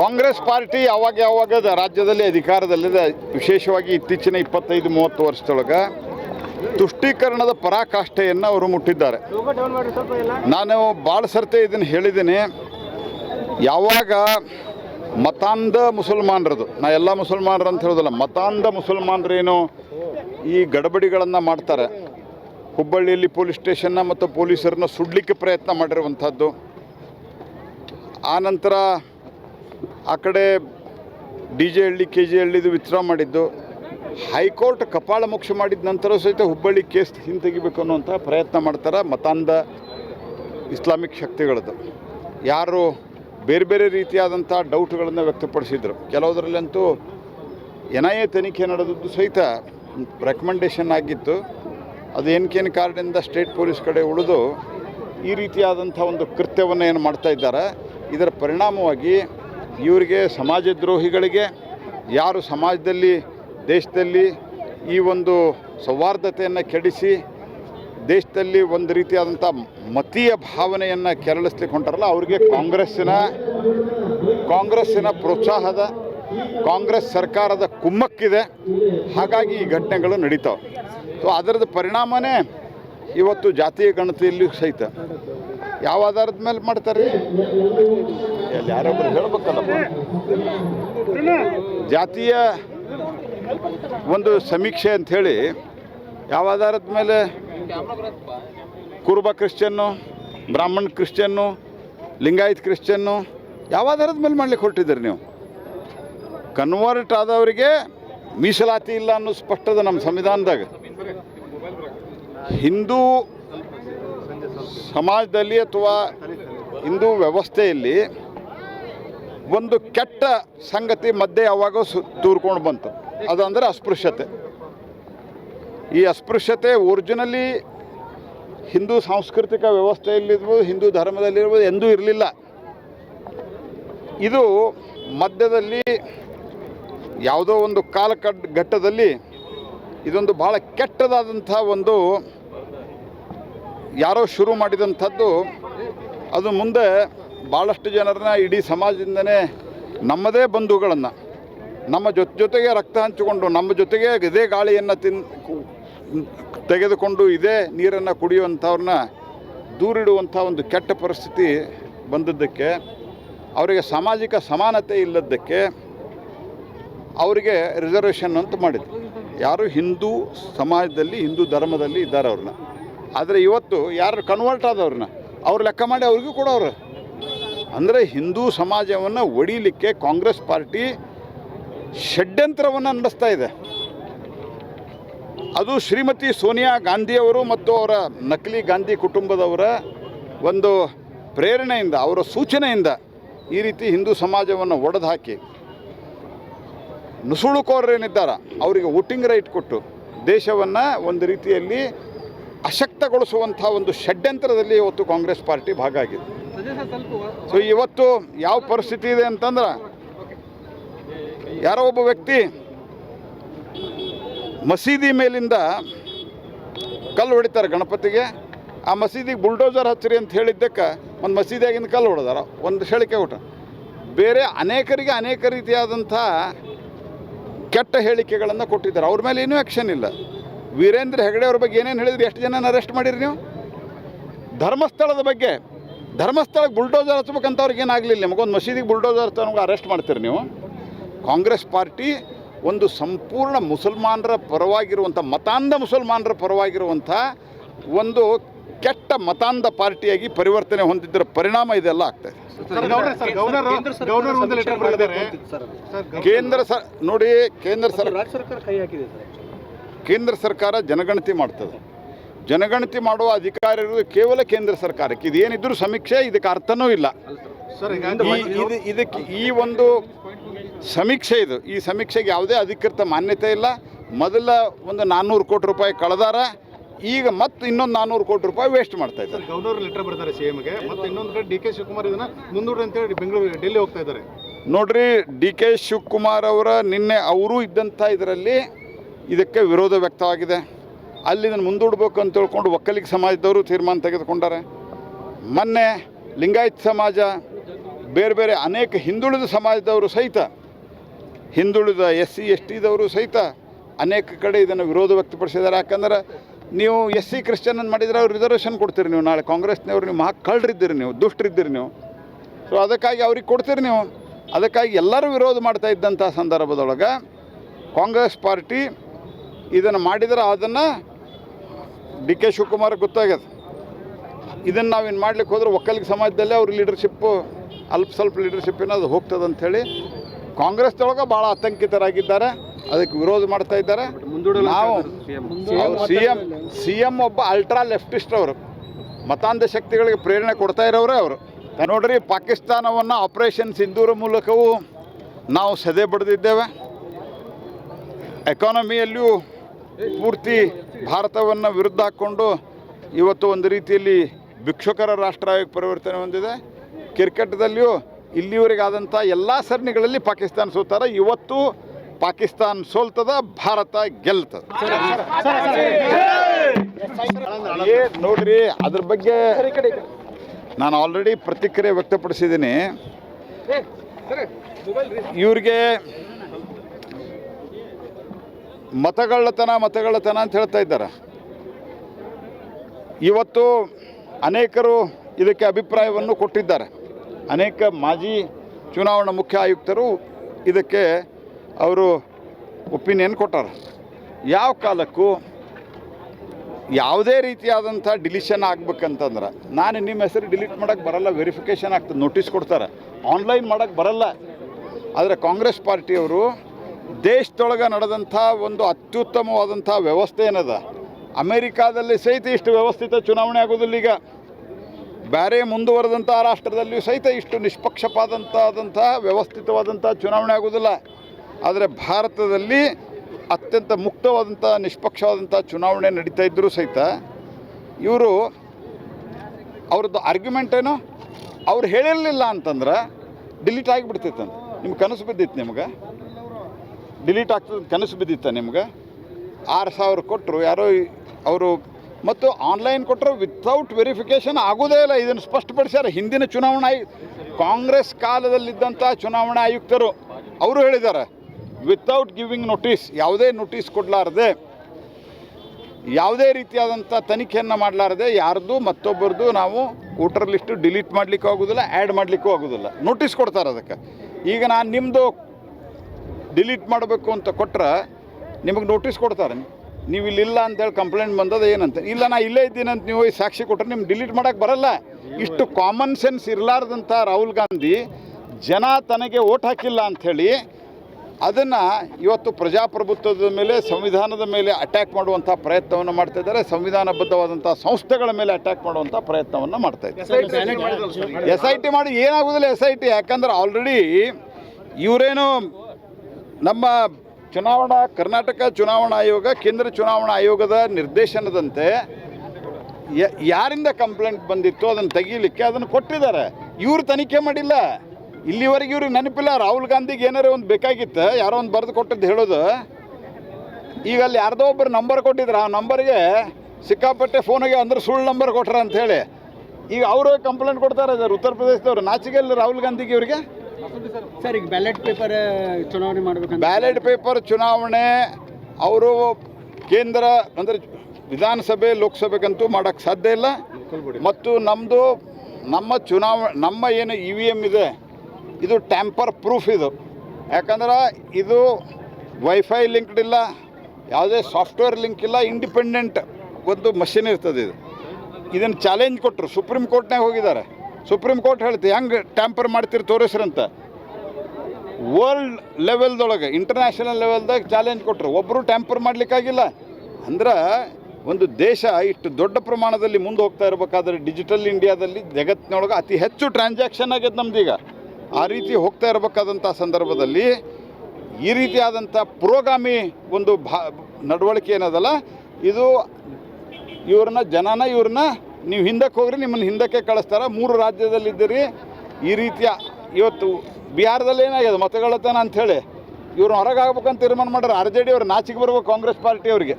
Congress party ಯಾವಾಗ ಯಾವಾಗ ರಾಜ್ಯದಲ್ಲಿ ಅಧಿಕಾರದಲ್ಲಿದೆ, ವಿಶೇಷವಾಗಿ ಇತ್ತೀಚಿನ ಇಪ್ಪತ್ತೈದು, ಮೂವತ್ತು ವರ್ಷದೊಳಗೆ, ತುಷ್ಟೀಕರಣದ ಪರಾಕಾಷ್ಠೆಯನ್ನು ಅವರು ಮುಟ್ಟಿದ್ದಾರೆ. ನಾನು ಭಾಳ ಸರ್ತೆ ಇದನ್ನು ಹೇಳಿದ್ದೀನಿ. ಯಾವಾಗ ಮತಾಂಧ ಮುಸಲ್ಮಾನರದು, ನಾ ಎಲ್ಲ ಮುಸಲ್ಮಾನರು ಅಂತ ಹೇಳೋದಲ್ಲ, ಮತಾಂಧ ಮುಸಲ್ಮಾನರೇನು ಈ ಗಡಬಡಿಗಳನ್ನು ಮಾಡ್ತಾರೆ. ಹುಬ್ಬಳ್ಳಿಯಲ್ಲಿ ಪೊಲೀಸ್ ಸ್ಟೇಷನ್ನ ಮತ್ತು ಪೊಲೀಸರನ್ನ ಸುಡಲಿಕ್ಕೆ ಪ್ರಯತ್ನ ಮಾಡಿರುವಂಥದ್ದು. ಆನಂತರ ಆ ಕಡೆ ಡಿ ಜೆ ಹಳ್ಳಿ, ಕೆ ಜಿ ಹಳ್ಳಿದು ವಿತ್ಡ್ರಾ ಮಾಡಿದ್ದು. ಹೈಕೋರ್ಟ್ ಕಪಾಳ ಮೋಕ್ಷ ಮಾಡಿದ ನಂತರ ಸಹಿತ ಹುಬ್ಬಳ್ಳಿ ಕೇಸ್ ಹಿಂತೆಗಿಬೇಕು ಅನ್ನುವಂಥ ಪ್ರಯತ್ನ ಮಾಡ್ತಾರೆ ಮತಾಂಧ ಇಸ್ಲಾಮಿಕ್ ಶಕ್ತಿಗಳದ್ದು. ಯಾರು ಬೇರೆ ಬೇರೆ ರೀತಿಯಾದಂಥ ಡೌಟ್ಗಳನ್ನು ವ್ಯಕ್ತಪಡಿಸಿದರು. ಕೆಲವುದರಲ್ಲಂತೂ ಎನ್ ಐ ಎ ತನಿಖೆ ನಡೆದದ್ದು ಸಹಿತ ರೆಕಮೆಂಡೇಷನ್ ಆಗಿತ್ತು. ಅದು ಏನಕ್ಕೇನು ಕಾರಣದಿಂದ ಸ್ಟೇಟ್ ಪೊಲೀಸ್ ಕಡೆ ಉಳಿದು ಈ ರೀತಿಯಾದಂಥ ಒಂದು ಕೃತ್ಯವನ್ನು ಏನು ಮಾಡ್ತಾ ಇದ್ದಾರೆ. ಇದರ ಪರಿಣಾಮವಾಗಿ ಇವರಿಗೆ ಸಮಾಜದ್ರೋಹಿಗಳಿಗೆ, ಯಾರು ಸಮಾಜದಲ್ಲಿ, ದೇಶದಲ್ಲಿ ಈ ಒಂದು ಸೌಹಾರ್ದತೆಯನ್ನು ಕೆಡಿಸಿ, ದೇಶದಲ್ಲಿ ಒಂದು ರೀತಿಯಾದಂಥ ಮತೀಯ ಭಾವನೆಯನ್ನು ಕೆರಳಿಸ್ಲಿಕ್ಕೆ ಹೊಂಟಾರಲ್ಲ ಅವರಿಗೆ ಕಾಂಗ್ರೆಸ್ಸಿನ ಕಾಂಗ್ರೆಸ್ಸಿನ ಪ್ರೋತ್ಸಾಹದ, ಕಾಂಗ್ರೆಸ್ ಸರ್ಕಾರದ ಕುಮ್ಮಕ್ಕಿದೆ. ಹಾಗಾಗಿ ಈ ಘಟನೆಗಳು ನಡೀತಾವೆ. ಸೊ ಅದರದ ಪರಿಣಾಮನೇ ಇವತ್ತು ಜಾತೀಯ ಗಣತಿಯಲ್ಲಿ ಸಹಿತ. ಯಾವ ಆಧಾರದ ಮೇಲೆ ಮಾಡ್ತಾರೆ? ಎಲ್ಲಿ ಯಾರೊಬ್ರು ಹೇಳ್ಬೇಕಲ್ಲಪ್ಪ. ಜಾತಿಯ ಒಂದು ಸಮೀಕ್ಷೆ ಅಂತ ಹೇಳಿ ಯಾವ ಆಧಾರದ ಮೇಲೆ ಕುರುಬ ಕ್ರಿಶ್ಚಿಯನ್ನು ಬ್ರಾಹ್ಮಣ ಕ್ರಿಶ್ಚಿಯನ್ನು ಲಿಂಗಾಯತ್ ಕ್ರಿಶ್ಚಿಯನ್ನು ಯಾವ ಆಧಾರದ ಮೇಲೆ ಮಾಡ್ಲಿಕ್ಕೆ ಹೊರಟಿದ್ದೀರಿ ನೀವು? ಕನ್ವರ್ಟ್ ಆದವರಿಗೆ ಮೀಸಲಾತಿ ಇಲ್ಲ ಅನ್ನೋ ಸ್ಪಷ್ಟದ ನಮ್ಮ ಸಂವಿಧಾನದಾಗ. ಹಿಂದೂ ಸಮಾಜದಲ್ಲಿ ಅಥವಾ ಹಿಂದೂ ವ್ಯವಸ್ಥೆಯಲ್ಲಿ ಒಂದು ಕೆಟ್ಟ ಸಂಗತಿ ಮಧ್ಯೆ ಯಾವಾಗ ಸು ತೂರ್ಕೊಂಡು ಬಂತು. ಅದಂದರೆ ಅಸ್ಪೃಶ್ಯತೆ. ಈ ಅಸ್ಪೃಶ್ಯತೆ ಒರಿಜಿನಲಿ ಹಿಂದೂ ಸಾಂಸ್ಕೃತಿಕ ವ್ಯವಸ್ಥೆಯಲ್ಲಿರ್ಬೋದು, ಹಿಂದೂ ಧರ್ಮದಲ್ಲಿರ್ಬೋದು ಎಂದೂ ಇರಲಿಲ್ಲ. ಇದು ಮಧ್ಯದಲ್ಲಿ ಯಾವುದೋ ಒಂದು ಕಾಲ ಕಡ್ ಘಟ್ಟದಲ್ಲಿ ಇದೊಂದು ಭಾಳ ಕೆಟ್ಟದಾದಂಥ ಒಂದು ಯಾರೋ ಶುರು ಮಾಡಿದಂಥದ್ದು, ಅದು ಮುಂದೆ ಭಾಳಷ್ಟು ಜನರನ್ನ ಇಡೀ ಸಮಾಜದಿಂದನೇ ನಮ್ಮದೇ ಬಂಧುಗಳನ್ನು, ನಮ್ಮ ಜೊತೆ ಜೊತೆಗೆ ರಕ್ತ ಹಂಚಿಕೊಂಡು, ನಮ್ಮ ಜೊತೆಗೆ ಇದೇ ಗಾಳಿಯನ್ನು ತಿನ್ ತೆಗೆದುಕೊಂಡು ಇದೇ ನೀರನ್ನು ಕುಡಿಯುವಂಥವ್ರನ್ನ ದೂರಿಡುವಂಥ ಒಂದು ಕೆಟ್ಟ ಪರಿಸ್ಥಿತಿ ಬಂದದ್ದಕ್ಕೆ, ಅವರಿಗೆ ಸಾಮಾಜಿಕ ಸಮಾನತೆ ಇಲ್ಲದ್ದಕ್ಕೆ ಅವರಿಗೆ ರಿಸರ್ವೇಷನ್ ಅಂತ ಮಾಡಿದ್ರು. ಯಾರು ಹಿಂದೂ ಸಮಾಜದಲ್ಲಿ, ಹಿಂದೂ ಧರ್ಮದಲ್ಲಿ ಇದ್ದಾರೆ ಅವ್ರನ್ನ. ಆದರೆ ಇವತ್ತು ಯಾರು ಕನ್ವರ್ಟ್ ಆದವ್ರನ್ನ? ಅವ್ರು ಲೆಕ್ಕ ಮಾಡಿ ಅವ್ರಿಗೂ ಅವರು ಅಂದರೆ ಹಿಂದೂ ಸಮಾಜವನ್ನು ಒಡೀಲಿಕ್ಕೆ ಕಾಂಗ್ರೆಸ್ ಪಾರ್ಟಿ ಷಡ್ಯಂತ್ರವನ್ನು ನಡೆಸ್ತಾ ಇದೆ. ಅದು ಶ್ರೀಮತಿ ಸೋನಿಯಾ ಗಾಂಧಿಯವರು ಮತ್ತು ಅವರ ನಕಲಿ ಗಾಂಧಿ ಕುಟುಂಬದವರ ಒಂದು ಪ್ರೇರಣೆಯಿಂದ, ಅವರ ಸೂಚನೆಯಿಂದ ಈ ರೀತಿ ಹಿಂದೂ ಸಮಾಜವನ್ನು ಒಡೆದು ಹಾಕಿ ನುಸುಳುಕೋರರೇನಿದ್ದಾರೆ, ಅವರಿಗೆ ವೋಟಿಂಗ್ ರೈಟ್ ಕೊಟ್ಟು ದೇಶವನ್ನು ಒಂದು ರೀತಿಯಲ್ಲಿ ಅಶಕ್ತಗೊಳಿಸುವಂಥ ಒಂದು ಷಡ್ಯಂತ್ರದಲ್ಲಿ ಇವತ್ತು ಕಾಂಗ್ರೆಸ್ ಪಾರ್ಟಿ ಭಾಗ ಆಗಿದೆ. ಸೊ ಇವತ್ತು ಯಾವ ಪರಿಸ್ಥಿತಿ ಇದೆ ಅಂತಂದ್ರೆ, ಯಾರೋ ಒಬ್ಬ ವ್ಯಕ್ತಿ ಮಸೀದಿ ಮೇಲಿಂದ ಕಲ್ಲು ಹೊಡಿತಾರೆ ಗಣಪತಿಗೆ. ಆ ಮಸೀದಿಗೆ ಬುಲ್ಡೋಸರ್ ಹಚ್ಚಿರಿ ಅಂತ ಹೇಳಿದ್ದಕ್ಕೆ ಒಂದು ಮಸೀದಿಯಾಗಿಂದ ಕಲ್ಲು ಹೊಡೆದಾರ, ಒಂದು ಹೇಳಿಕೆ ಊಟ ಬೇರೆ ಅನೇಕರಿಗೆ ಅನೇಕ ರೀತಿಯಾದಂಥ ಕೆಟ್ಟ ಹೇಳಿಕೆಗಳನ್ನು ಕೊಟ್ಟಿದ್ದಾರೆ. ಅವ್ರ ಮೇಲೆ ಏನೂ ಆ್ಯಕ್ಷನ್ ಇಲ್ಲ. ವೀರೇಂದ್ರ ಹೆಗಡೆ ಅವ್ರ ಬಗ್ಗೆ ಏನೇನು ಹೇಳಿದ್ರಿ? ಎಷ್ಟು ಜನನ ಅರೆಸ್ಟ್ ಮಾಡಿರಿ ನೀವು? ಧರ್ಮಸ್ಥಳದ ಬಗ್ಗೆ. ಧರ್ಮಸ್ಥಳಕ್ಕೆ ಬುಲ್ಡೋಸರ್ ಹಚ್ಬೇಕಂತ ಅವ್ರಿಗೆ ಏನಾಗಲಿಲ್ಲ ನಿಮಗೊಂದು ಮಸೀದಿಗೆ ಬುಲ್ಡೋಸರ್ ನಮ್ಗೆ ಅರೆಸ್ಟ್ ಮಾಡ್ತೀರಿ ನೀವು. ಕಾಂಗ್ರೆಸ್ ಪಾರ್ಟಿ ಒಂದು ಸಂಪೂರ್ಣ ಮುಸಲ್ಮಾನರ ಪರವಾಗಿರುವಂಥ ಮತಾಂಧ ಮುಸಲ್ಮಾನರ ಪರವಾಗಿರುವಂಥ ಒಂದು ಕೆಟ್ಟ ಮತಾಂಧ ಪಾರ್ಟಿಯಾಗಿ ಪರಿವರ್ತನೆ ಹೊಂದಿದ್ದರ ಪರಿಣಾಮ ಇದೆಲ್ಲ ಆಗ್ತದೆ ಕೇಂದ್ರ ಸರ್ ನೋಡಿ ಕೇಂದ್ರ ಸರ್ ರಾಜ್ಯ ಸರ್ಕಾರ ಕೈ ಹಾಕಿದೆ ಸರ್ ಕೇಂದ್ರ ಸರ್ಕಾರ ಜನಗಣತಿ ಮಾಡ್ತದೆ. ಜನಗಣತಿ ಮಾಡುವ ಅಧಿಕಾರ ಇರೋದು ಕೇವಲ ಕೇಂದ್ರ ಸರ್ಕಾರಕ್ಕೆ. ಇದೇನಿದ್ರೂ ಸಮೀಕ್ಷೆ ಇದಕ್ಕೆ ಅರ್ಥನೂ ಇಲ್ಲ. ಇದಕ್ಕೆ ಈ ಒಂದು ಸಮೀಕ್ಷೆ ಇದು. ಈ ಸಮೀಕ್ಷೆಗೆ ಯಾವುದೇ ಅಧಿಕೃತ ಮಾನ್ಯತೆ ಇಲ್ಲ. ಮೊದಲ ಒಂದು ನಾನ್ನೂರು ಕೋಟಿ ರೂಪಾಯಿ ಕಳೆದಾರ. ಈಗ ಮತ್ತೆ ಇನ್ನೊಂದು ನಾನ್ನೂರು ಕೋಟಿ ರೂಪಾಯಿ ವೇಸ್ಟ್ ಮಾಡ್ತಾ ಇದ್ದಾರೆ. ಸರ್ ಗವರ್ನರ್ ಲೆಟರ್ ಬರ್ತಾರೆ ಸಿಎಂಗೆ ಮತ್ತೆ ಇನ್ನೊಂದು ಕಡೆ ಡಿ ಕೆ ಶಿವಕುಮಾರ್ ಇದನ್ನ ಮುಂದೂಡ್ರಿ ಅಂತ ಹೇಳಿ ಬೆಂಗಳೂರು ಡೆಲ್ಲಿ ಹೋಗ್ತಾ ಇದ್ದಾರೆ. ನೋಡ್ರಿ ಡಿ ಕೆ ಶಿವಕುಮಾರ್ ಅವರ ನಿನ್ನೆ ಅವರು ಇದ್ದಂಥ ಇದರಲ್ಲಿ ಇದಕ್ಕೆ ವಿರೋಧ ವ್ಯಕ್ತವಾಗಿದೆ. ಅಲ್ಲಿ ಇದನ್ನು ಮುಂದೂಡಬೇಕು ಅಂತ ತಿಳ್ಕೊಂಡು ಒಕ್ಕಲಿಗ ಸಮಾಜದವರು ತೀರ್ಮಾನ ತೆಗೆದುಕೊಂಡಾರೆ. ಮೊನ್ನೆ ಲಿಂಗಾಯತ್ ಸಮಾಜ, ಬೇರೆ ಬೇರೆ ಅನೇಕ ಹಿಂದುಳಿದ ಸಮಾಜದವರು ಸಹಿತ, ಹಿಂದುಳಿದ ಎಸ್ ಸಿ ಎಸ್ ಟಿದವರು ಸಹಿತ ಅನೇಕ ಕಡೆ ಇದನ್ನು ವಿರೋಧ ವ್ಯಕ್ತಪಡಿಸಿದ್ದಾರೆ. ಯಾಕಂದ್ರೆ ನೀವು ಎಸ್ ಸಿ ಕ್ರಿಶ್ಚಿಯನ್ ಅಂತ ಮಾಡಿದರೆ ಅವ್ರು ರಿಸರ್ವೇಷನ್ ಕೊಡ್ತೀರಿ ನೀವು. ನಾಳೆ ಕಾಂಗ್ರೆಸ್ನವ್ರು ನೀವು ಮಹಾ ಕಳ್ಳರಿದ್ದೀರಿ ನೀವು, ದುಷ್ಟರಿದ್ದೀರಿ ನೀವು. ಸೊ ಅದಕ್ಕಾಗಿ ಅವ್ರಿಗೆ ಕೊಡ್ತೀರಿ ನೀವು. ಅದಕ್ಕಾಗಿ ಎಲ್ಲರೂ ವಿರೋಧ ಮಾಡ್ತಾ ಇದ್ದಂಥ ಸಂದರ್ಭದೊಳಗೆ ಕಾಂಗ್ರೆಸ್ ಪಾರ್ಟಿ ಇದನ್ನು ಮಾಡಿದ್ರೆ ಅದನ್ನು ಡಿ ಕೆ ಶಿವಕುಮಾರ್ ಗೊತ್ತಾಗ್ಯದ. ಇದನ್ನು ನಾವೇನು ಮಾಡ್ಲಿಕ್ಕೆ ಹೋದ್ರೆ ಒಕ್ಕಲಿಗ ಸಮಾಜದಲ್ಲೇ ಅವ್ರ ಲೀಡರ್ಶಿಪ್ಪು ಅಲ್ಪ ಸ್ವಲ್ಪ ಲೀಡರ್ಶಿಪ್ ಅದು ಹೋಗ್ತದೆ ಅಂಥೇಳಿ ಕಾಂಗ್ರೆಸ್ದೊಳಗೆ ಭಾಳ ಆತಂಕಿತರಾಗಿದ್ದಾರೆ. ಅದಕ್ಕೆ ವಿರೋಧ ಮಾಡ್ತಾ ಇದ್ದಾರೆ. ನಾವು ಸಿ ಎಂ ಸಿ ಎಂ ಒಬ್ಬ ಅಲ್ಟ್ರಾ ಲೆಫ್ಟಿಸ್ಟ್ ಅವರು. ಮತಾಂಧ ಶಕ್ತಿಗಳಿಗೆ ಪ್ರೇರಣೆ ಕೊಡ್ತಾ ಇರೋರೇ ಅವರು. ನೋಡ್ರಿ ಪಾಕಿಸ್ತಾನವನ್ನು ಆಪರೇಷನ್ ಸಿಂಧೂರ ಮೂಲಕವೂ ನಾವು ಸದೆ ಬಡ್ದಿದ್ದೇವೆ. ಎಕಾನಮಿಯಲ್ಲಿಯೂ ಪೂರ್ತಿ ಭಾರತವನ್ನು ವಿರುದ್ಧ ಹಾಕ್ಕೊಂಡು ಇವತ್ತು ಒಂದು ರೀತಿಯಲ್ಲಿ ಭಿಕ್ಷುಕರ ರಾಷ್ಟ್ರವಾಗಿ ಪರಿವರ್ತನೆ ಹೊಂದಿದೆ. ಕ್ರಿಕೆಟ್ದಲ್ಲಿಯೂ ಇಲ್ಲಿವರೆಗಾದಂಥ ಎಲ್ಲ ಸರಣಿಗಳಲ್ಲಿ ಪಾಕಿಸ್ತಾನ ಸೋತಾರ. ಇವತ್ತು ಪಾಕಿಸ್ತಾನ ಸೋಲ್ತದ, ಭಾರತ ಗೆಲ್ತದ. ನೋಡ್ರಿ, ಅದ್ರ ಬಗ್ಗೆ ನಾನು ಆಲ್ರೆಡಿ ಪ್ರತಿಕ್ರಿಯೆ ವ್ಯಕ್ತಪಡಿಸಿದ್ದೀನಿ. ಇವ್ರಿಗೆ ಮತಗಳ್ಳತನ ಮತಗಳ್ಳತನ ಅಂತ ಹೇಳ್ತಾ ಇದ್ದಾರೆ. ಇವತ್ತು ಅನೇಕರು ಇದಕ್ಕೆ ಅಭಿಪ್ರಾಯವನ್ನು ಕೊಟ್ಟಿದ್ದಾರೆ. ಅನೇಕ ಮಾಜಿ ಚುನಾವಣಾ ಮುಖ್ಯ ಆಯುಕ್ತರು ಇದಕ್ಕೆ ಅವರು ಒಪಿನಿಯನ್ ಕೊಟ್ಟಾರ. ಯಾವ ಕಾಲಕ್ಕೂ ಯಾವುದೇ ರೀತಿಯಾದಂಥ ಡಿಲಿಷನ್ ಆಗ್ಬೇಕಂತಂದ್ರೆ, ನಾನು ನಿಮ್ಮ ಹೆಸರು ಡಿಲೀಟ್ ಮಾಡೋಕ್ಕೆ ಬರಲ್ಲ, ವೆರಿಫಿಕೇಷನ್ ಆಗ್ತದೆ, ನೋಟಿಸ್ ಕೊಡ್ತಾರೆ. ಆನ್ಲೈನ್ ಮಾಡೋಕ್ಕೆ ಬರಲ್ಲ. ಆದರೆ ಕಾಂಗ್ರೆಸ್ ಪಾರ್ಟಿಯವರು ದೇಶದೊಳಗೆ ನಡೆದಂಥ ಒಂದು ಅತ್ಯುತ್ತಮವಾದಂಥ ವ್ಯವಸ್ಥೆ ಏನದ? ಅಮೇರಿಕಾದಲ್ಲಿ ಸಹಿತ ಇಷ್ಟು ವ್ಯವಸ್ಥಿತ ಚುನಾವಣೆ ಆಗೋದಿಲ್ಲ ಈಗ. ಬೇರೆ ಮುಂದುವರೆದಂಥ ರಾಷ್ಟ್ರದಲ್ಲಿಯೂ ಸಹಿತ ಇಷ್ಟು ನಿಷ್ಪಕ್ಷಪಾದಂಥ ವ್ಯವಸ್ಥಿತವಾದಂಥ ಚುನಾವಣೆ ಆಗೋದಿಲ್ಲ. ಆದರೆ ಭಾರತದಲ್ಲಿ ಅತ್ಯಂತ ಮುಕ್ತವಾದಂಥ, ನಿಷ್ಪಕ್ಷವಾದಂಥ ಚುನಾವಣೆ ನಡೀತಾ ಇದ್ದರೂ ಸಹಿತ ಇವರು ಅವ್ರದ್ದು ಆರ್ಗ್ಯುಮೆಂಟ್ ಏನು? ಅವ್ರು ಹೇಳಿರಲಿಲ್ಲ ಅಂತಂದ್ರೆ ಡಿಲೀಟ್ ಆಗಿಬಿಡ್ತೈತೆ ನಿಮ್ಗೆ ಕನಸು ಬಿದ್ದಿತ್ತು ನಿಮ್ಗೆ? ಡಿಲೀಟ್ ಆಗ್ತದೆ ಕನಸು ಬಿದ್ದಿತ್ತ ನಿಮ್ಗೆ? ಆರು ಸಾವಿರ ಕೊಟ್ಟರು ಯಾರೋ ಅವರು ಮತ್ತು ಆನ್ಲೈನ್ ಕೊಟ್ಟರು ವಿತೌಟ್ ವೆರಿಫಿಕೇಷನ್ ಆಗೋದೇ ಇಲ್ಲ. ಇದನ್ನು ಸ್ಪಷ್ಟಪಡಿಸ್ಯಾರ. ಹಿಂದಿನ ಚುನಾವಣಾ ಕಾಂಗ್ರೆಸ್ ಕಾಲದಲ್ಲಿದ್ದಂಥ ಚುನಾವಣಾ ಆಯುಕ್ತರು, ಅವರು ಹೇಳಿದ್ದಾರೆ ವಿತೌಟ್ ಗಿವಿಂಗ್ ನೋಟಿಸ್ ಯಾವುದೇ ನೋಟಿಸ್ ಕೊಡಲಾರದೆ, ಯಾವುದೇ ರೀತಿಯಾದಂಥ ತನಿಖೆಯನ್ನು ಮಾಡಲಾರದೆ, ಯಾರ್ದು ಮತ್ತೊಬ್ಬರದು ನಾವು ವೋಟರ್ ಲಿಸ್ಟು ಡಿಲೀಟ್ ಮಾಡಲಿಕ್ಕೂ ಆಗೋದಿಲ್ಲ ಆ್ಯಡ್ ಮಾಡಲಿಕ್ಕೂ ಆಗೋದಿಲ್ಲ. ನೋಟಿಸ್ ಕೊಡ್ತಾರೆ ಅದಕ್ಕೆ. ಈಗ ನಾನು ನಿಮ್ಮದು ಡಿಲೀಟ್ ಮಾಡಬೇಕು ಅಂತ ಕೊಟ್ರೆ ನಿಮಗೆ ನೋಟಿಸ್ ಕೊಡ್ತಾರೆ. ನೀವು ಇಲ್ಲಿಲ್ಲ ಅಂತೇಳಿ ಕಂಪ್ಲೇಂಟ್ ಬಂದದ ಏನಂತ? ಇಲ್ಲ ನಾ ಇಲ್ಲೇ ಇದ್ದೀನಿ ಅಂತ ನೀವು ಸಾಕ್ಷಿ ಕೊಟ್ಟರೆ ನಿಮ್ಗೆ ಡಿಲೀಟ್ ಮಾಡೋಕ್ಕೆ ಬರಲ್ಲ. ಇಷ್ಟು ಕಾಮನ್ ಸೆನ್ಸ್ ಇರಲಾರ್ದಂಥ ರಾಹುಲ್ ಗಾಂಧಿ ಜನ ತನಗೆ ಓಟ್ ಹಾಕಿಲ್ಲ ಅಂಥೇಳಿ ಅದನ್ನು ಇವತ್ತು ಪ್ರಜಾಪ್ರಭುತ್ವದ ಮೇಲೆ ಸಂವಿಧಾನದ ಮೇಲೆ ಅಟ್ಯಾಕ್ ಮಾಡುವಂಥ ಪ್ರಯತ್ನವನ್ನು ಮಾಡ್ತಾ ಇದ್ದಾರೆ. ಸಂವಿಧಾನಬದ್ಧವಾದಂಥ ಸಂಸ್ಥೆಗಳ ಮೇಲೆ ಅಟ್ಯಾಕ್ ಮಾಡುವಂಥ ಪ್ರಯತ್ನವನ್ನು ಮಾಡ್ತಾ ಇದ್ದಾರೆ. ಎಸ್ ಐ ಟಿ ಮಾಡಿ ಏನಾಗೋದಿಲ್ಲ ಎಸ್ ಐ ಟಿ ಯಾಕಂದ್ರೆ ಆಲ್ರೆಡಿ ಇವರೇನು ನಮ್ಮ ಚುನಾವಣಾ, ಕರ್ನಾಟಕ ಚುನಾವಣಾ ಆಯೋಗ, ಕೇಂದ್ರ ಚುನಾವಣಾ ಆಯೋಗದ ನಿರ್ದೇಶನದಂತೆ ಯಾರಿಂದ ಕಂಪ್ಲೇಂಟ್ ಬಂದಿತ್ತು ಅದನ್ನು ತೆಗೀಲಿಕ್ಕೆ ಅದನ್ನು ಕೊಟ್ಟಿದ್ದಾರೆ. ಇವರು ತನಿಖೆ ಮಾಡಿಲ್ಲ. ಇಲ್ಲಿವರೆಗೆ ಇವ್ರಿಗೆ ನೆನಪಿಲ್ಲ, ರಾಹುಲ್ ಗಾಂಧಿಗೆ ಏನಾರು ಒಂದು ಬೇಕಾಗಿತ್ತು? ಯಾರೋ ಒಂದು ಬರೆದು ಕೊಟ್ಟಿದ್ದು ಹೇಳೋದು. ಈಗ ಅಲ್ಲಿ ಯಾರ್ದೋ ಒಬ್ಬರು ನಂಬರ್ ಕೊಟ್ಟಿದ್ರು. ಆ ನಂಬರ್ಗೆ ಸಿಕ್ಕಾಪಟ್ಟೆ ಫೋನಿಗೆ ಅಂದ್ರೆ ಸುಳ್ಳು ನಂಬರ್ ಕೊಟ್ರ ಅಂತ ಹೇಳಿ. ಈಗ ಅವರು ಕಂಪ್ಲೇಂಟ್ ಕೊಡ್ತಾರೆ, ಸರ್. ಉತ್ತರ ಪ್ರದೇಶದವರು. ನಾಚಿಕೆ ಇಲ್ಲ ರಾಹುಲ್ ಗಾಂಧಿಗೆ ಇವರಿಗೆ? ಸರ್, ಈಗ ಬ್ಯಾಲೆಟ್ ಪೇಪರ್ ಚುನಾವಣೆ ಮಾಡಬೇಕಂತ ಬ್ಯಾಲೆಟ್ ಪೇಪರ್ ಚುನಾವಣೆ, ಅವರು ಕೇಂದ್ರ, ಅಂದರೆ ವಿಧಾನಸಭೆ, ಲೋಕಸಭೆಗಂತೂ ಮಾಡೋಕ್ಕೆ ಸಾಧ್ಯ ಇಲ್ಲ. ಮತ್ತು ನಮ್ಮದು ನಮ್ಮ ಚುನಾವಣೆ ನಮ್ಮ ಏನು ಇ ವಿ ಎಂ ಇದೆ, ಇದು ಟ್ಯಾಂಪರ್ ಪ್ರೂಫ್ ಇದು. ಯಾಕಂದ್ರೆ ಇದು ವೈಫೈ ಲಿಂಕ್ಡ್ ಇಲ್ಲ, ಯಾವುದೇ ಸಾಫ್ಟ್ವೇರ್ ಲಿಂಕ್ ಇಲ್ಲ ಇಂಡಿಪೆಂಡೆಂಟ್ ಒಂದು ಮಷಿನ್ ಇರ್ತದೆ ಇದು. ಇದನ್ನು ಚಾಲೆಂಜ್ ಕೊಟ್ಟರು ಸುಪ್ರೀಂ ಕೋರ್ಟ್ನಾಗ ಹೋಗಿದ್ದಾರೆ. ಸುಪ್ರೀಂ ಕೋರ್ಟ್ ಹೇಳ್ತೆ, ಹೆಂಗೆ ಟ್ಯಾಂಪರ್ ಮಾಡ್ತೀರಿ ತೋರಿಸ್ರಂತ. ವರ್ಲ್ಡ್ ಲೆವೆಲ್ದೊಳಗೆ ಇಂಟರ್ನ್ಯಾಷನಲ್ ಲೆವೆಲ್ದಾಗ ಚಾಲೆಂಜ್ ಕೊಟ್ಟರು ಒಬ್ಬರು ಟ್ಯಾಂಪರ್ ಮಾಡಲಿಕ್ಕಾಗಿಲ್ಲ. ಅಂದ್ರೆ ಒಂದು ದೇಶ ಇಷ್ಟು ದೊಡ್ಡ ಪ್ರಮಾಣದಲ್ಲಿ ಮುಂದೆ ಹೋಗ್ತಾ ಇರಬೇಕಾದ್ರೆ ಡಿಜಿಟಲ್ ಇಂಡಿಯಾದಲ್ಲಿ ಜಗತ್ತಿನೊಳಗೆ ಅತಿ ಹೆಚ್ಚು ಟ್ರಾನ್ಸಾಕ್ಷನ್ ಆಗ್ಯದ ನಮ್ದೀಗ ಆ ರೀತಿ ಹೋಗ್ತಾ ಇರಬೇಕಾದಂಥ ಸಂದರ್ಭದಲ್ಲಿ ಈ ರೀತಿಯಾದಂಥ ಪ್ರೋಗ್ರಾಮಿ ಒಂದು ಭಾ, ನಡವಳಿಕೆ ಏನದಲ್ಲ, ಇದು ಇವ್ರನ್ನ, ಜನನ ಇವ್ರನ್ನ ನೀವು ಹಿಂದಕ್ಕೆ ಹೋಗ್ರಿ, ನಿಮ್ಮನ್ನು ಹಿಂದಕ್ಕೆ ಕಳಿಸ್ತಾರೆ. ಮೂರು ರಾಜ್ಯದಲ್ಲಿದ್ದೀರಿ. ಈ ರೀತಿಯ ಇವತ್ತು ಬಿಹಾರದಲ್ಲಿ ಏನಾಗಿದೆ? ಮತಗಳತನ ಅಂಥೇಳಿ. ಇವ್ರು ಹೊರಗಾಗಬೇಕಂತ ತೀರ್ಮಾನ ಮಾಡ್ಯಾರ. ಆರ್ ಜೆ ಡಿ ಅವ್ರು ನಾಚಿಗೆ ಬರ್ಬೇಕು ಕಾಂಗ್ರೆಸ್ ಪಾರ್ಟಿ ಅವರಿಗೆ